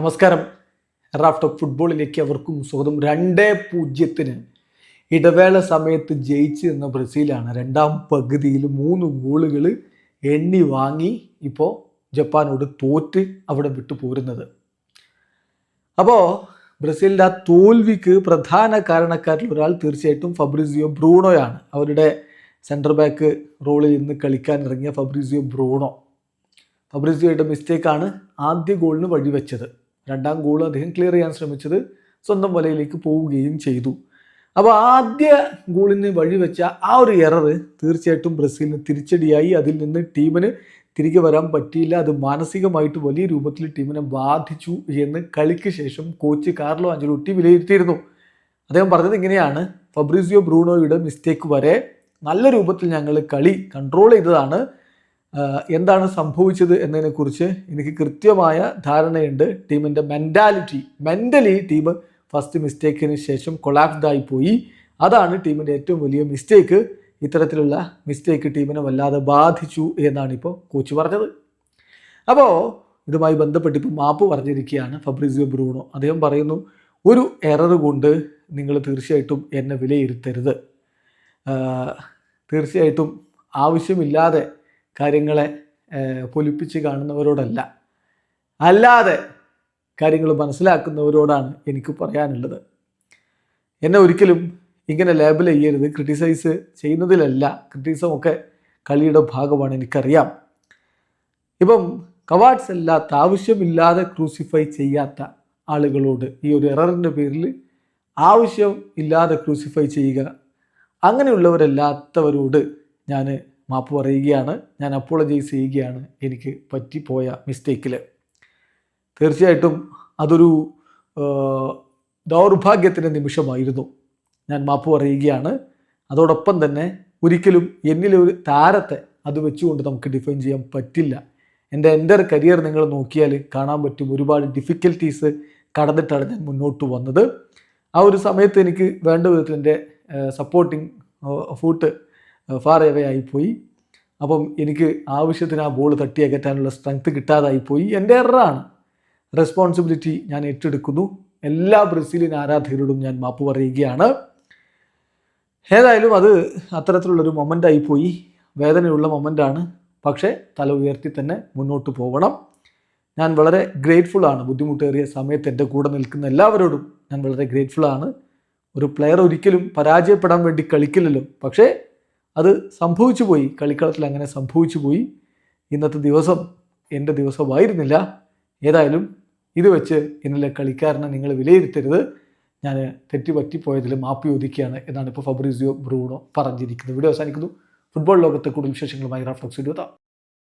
നമസ്കാരം. Raft of ഫുട്ബോളിലേക്ക് അവർക്കും സ്വാഗതം. രണ്ടേ പൂജ്യത്തിന് ഇടവേള സമയത്ത് ജയിച്ചു നിന്ന ബ്രസീലാണ് രണ്ടാം പകുതിയിൽ മൂന്ന് ഗോളുകൾ എണ്ണി വാങ്ങി ഇപ്പോൾ ജപ്പാനോട് തോറ്റ് അവിടെ വിട്ടു പോരുന്നത്. അപ്പോൾ ബ്രസീലിന്റെ ആ തോൽവിക്ക് പ്രധാന കാരണക്കാരിൽ ഒരാൾ തീർച്ചയായിട്ടും ഫബ്രിസിയോ ബ്രൂണോയാണ്. അവരുടെ സെന്റർ ബാക്ക് റോളിൽ നിന്ന് കളിക്കാൻ ഇറങ്ങിയ ഫബ്രിസിയോ ബ്രൂണോ. ഫബ്രിസിയോയുടെ മിസ്റ്റേക്കാണ് ആദ്യ ഗോളിന് വഴിവെച്ചത്. രണ്ടാം ഗോൾ അദ്ദേഹം ക്ലിയർ ചെയ്യാൻ ശ്രമിച്ചത് സ്വന്തം വലയിലേക്ക് പോവുകയും ചെയ്തു. അപ്പോൾ ആദ്യ ഗോളിന് വഴിവെച്ച ആ ഒരു എറർ തീർച്ചയായിട്ടും ബ്രസീലിന് തിരിച്ചടിയായി. അതിൽ നിന്ന് ടീമിന് തിരികെ വരാൻ പറ്റിയില്ല. അത് മാനസികമായിട്ട് വലിയ രൂപത്തിൽ ടീമിനെ ബാധിച്ചു എന്ന് കളിക്ക് ശേഷം കോച്ച് കാർലോ അഞ്ചലോട്ടി വിലയിരുത്തിയിരുന്നു. അദ്ദേഹം പറഞ്ഞത് ഇങ്ങനെയാണ്. ഫബ്രീസിയോ ബ്രൂണോയുടെ മിസ്റ്റേക്ക് വരെ നല്ല രൂപത്തിൽ ഞങ്ങൾ കളി കൺട്രോൾ ചെയ്തതാണ്. എന്താണ് സംഭവിച്ചത് എന്നതിനെക്കുറിച്ച് എനിക്ക് കൃത്യമായ ധാരണയുണ്ട്. ടീമിന്റെ മെന്റാലിറ്റി മെന്റലി ടീം ഫസ്റ്റ് മിസ്റ്റേക്കിന് ശേഷം കൊളാപ്സ്ഡായി പോയി. അതാണ് ടീമിന്റെ ഏറ്റവും വലിയ മിസ്റ്റേക്ക് ഇത്തരത്തിലുള്ള മിസ്റ്റേക്ക് ടീമിനെ വല്ലാതെ ബാധിച്ചു എന്നാണ് ഇപ്പോൾ കോച്ച് പറഞ്ഞത്. അപ്പോൾ ഇതുമായി ബന്ധപ്പെട്ട് ഇപ്പോൾ മാപ്പ് പറഞ്ഞിരിക്കുകയാണ് ഫബ്രിസിയോ ബ്രൂണോ. അദ്ദേഹം പറയുന്നു ഒരു എറർ കൊണ്ട് നിങ്ങൾ തീർച്ചയായിട്ടും എന്നെ വിലയിരുത്തരുത്. തീർച്ചയായിട്ടും ആവശ്യമില്ലാതെ കാര്യങ്ങളെ പൊലിപ്പിച്ച് കാണുന്നവരോടല്ല. അല്ലാതെ കാര്യങ്ങൾ മനസ്സിലാക്കുന്നവരോടാണ് എനിക്ക് പറയാനുള്ളത്. എന്നെ ഒരിക്കലും ഇങ്ങനെ ലേബൽ ചെയ്യരുത്. ക്രിട്ടിസൈസ് ചെയ്യുന്നതിലല്ല ക്രിറ്റിസം ഒക്കെ കളിയുടെ ഭാഗമാണ് എനിക്കറിയാം. ഇപ്പം കവാഡ്സ് അല്ലാത്ത ആവശ്യമില്ലാതെ ക്രൂസിഫൈ ചെയ്യാത്ത ആളുകളോട് ഈ ഒരു എററിന്റെ പേരിൽ ആവശ്യം ഇല്ലാതെ ക്രൂസിഫൈ ചെയ്യുക അങ്ങനെയുള്ളവരല്ലാത്തവരോട് ഞാൻ മാപ്പ് പറയുകയാണ്. ഞാൻ അപ്പോളജൈസ് ചെയ്യുകയാണ്. എനിക്ക് പറ്റിപ്പോയ മിസ്റ്റേക്കിൽ തീർച്ചയായിട്ടും അതൊരു ദൗർഭാഗ്യത്തിന്റെ നിമിഷമായിരുന്നു. ഞാൻ മാപ്പ് പറയുകയാണ്. അതോടൊപ്പം തന്നെ ഒരിക്കലും എന്നിലെ ഒരു താരത്തെ അത് വെച്ചുകൊണ്ട് നമുക്ക് ഡിഫൈൻ ചെയ്യാൻ പറ്റില്ല. എന്റെ എന്റെ കരിയർ നിങ്ങൾ നോക്കിയാൽ കാണാൻ പറ്റും ഒരുപാട് ഡിഫിക്കൽട്ടീസ് കടന്നിട്ടാണ് ഞാൻ മുന്നോട്ട് വന്നത്. ആ ഒരു സമയത്ത് എനിക്ക് വേണ്ട വിധത്തിൽ എന്റെ സപ്പോർട്ടിങ് ഫൂട്ട് ഫാർ എവേ ആയിപ്പോയി അപ്പം എനിക്ക് ആവശ്യത്തിന് ആ ബോൾ തട്ടി അകറ്റാനുള്ള സ്ട്രെങ്ത് കിട്ടാതായിപ്പോയി എന്റെ എററാണ് റെസ്പോൺസിബിലിറ്റി ഞാൻ ഏറ്റെടുക്കുന്നു. എല്ലാ ബ്രസീലിയൻ ആരാധകരോടും ഞാൻ മാപ്പ് പറയുകയാണ്. ഏതായാലും അത് അത്തരത്തിലുള്ളൊരു മൊമെന്റായിപ്പോയി വേദനയുള്ള മൊമെന്റാണ് പക്ഷേ തല ഉയർത്തി തന്നെ മുന്നോട്ട് പോകണം ഞാൻ വളരെ ഗ്രേറ്റ്ഫുൾ ആണ്. ബുദ്ധിമുട്ടേറിയ സമയത്ത് എന്റെ കൂടെ നിൽക്കുന്ന എല്ലാവരോടും ഞാൻ വളരെ ഗ്രേറ്റ്ഫുൾ ആണ്. ഒരു പ്ലെയർ ഒരിക്കലും പരാജയപ്പെടാൻ വേണ്ടി കളിക്കില്ലല്ലോ. പക്ഷേ അത് സംഭവിച്ചു പോയി. കളിക്കളത്തിൽ അങ്ങനെ സംഭവിച്ചു പോയി. ഇന്നത്തെ ദിവസം എന്റെ ദിവസമായിരുന്നില്ല. ഏതായാലും ഇത് വെച്ച് ഇന്നലെ കളിക്കാരനെ നിങ്ങൾ വിലയിരുത്തരുത്. ഞാൻ തെറ്റി പറ്റിപ്പോയതിൽ മാപ്പ് ഒതുക്കിയാണ് എന്നാണ് ഇപ്പോൾ ഫബ്രിസിയോ ബ്രൂണോ പറഞ്ഞിരിക്കുന്നത്. വീഡിയോ അവസാനിക്കുന്നു. ഫുട്ബോൾ ലോകത്തെ കൂടുതൽ വിശേഷങ്ങളുമായി റാഫ്റ്റോക്സ് ഇരുപത്താം